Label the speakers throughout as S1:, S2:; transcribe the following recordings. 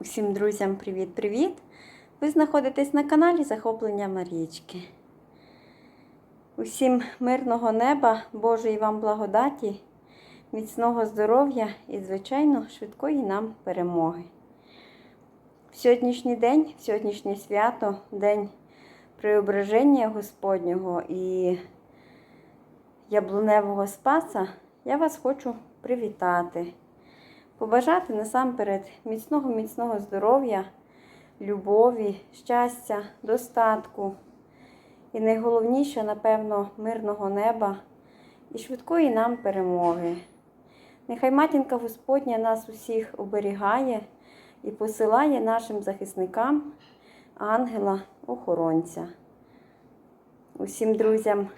S1: Усім друзям привіт-привіт! Ви знаходитесь на каналі Захоплення Марічки. Усім мирного неба, Божої вам благодаті, міцного здоров'я і, звичайно, швидкої нам перемоги. В сьогоднішній день, в сьогоднішнє свято, день преображення Господнього і яблуневого спаса, я вас хочу привітати побажати насамперед міцного, міцного здоров'я, любові, щастя, достатку. І найголовніше, напевно, мирного неба і швидкої нам перемоги. Нехай матінка Господня нас усіх оберігає і посилає нашим захисникам ангела-охоронця. Усім друзям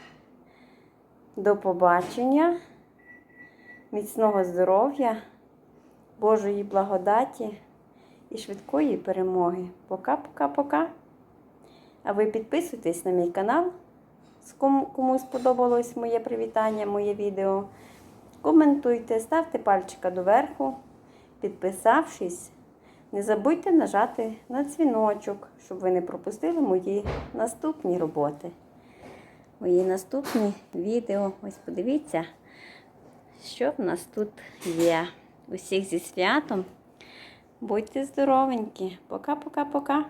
S1: до побачення, міцного здоров'я. Божої благодаті і швидкої перемоги. Пока-пока-пока. А ви підписуйтесь на мій канал, кому, сподобалось моє привітання, моє відео. Коментуйте, ставте пальчика доверху, підписавшись. Не забудьте нажати на дзвіночок, щоб ви не пропустили мої наступні роботи. Мої наступні відео. Ось подивіться, що в нас тут є. Усіх зі святом. Будьте здоровенькі. Пока-пока-пока.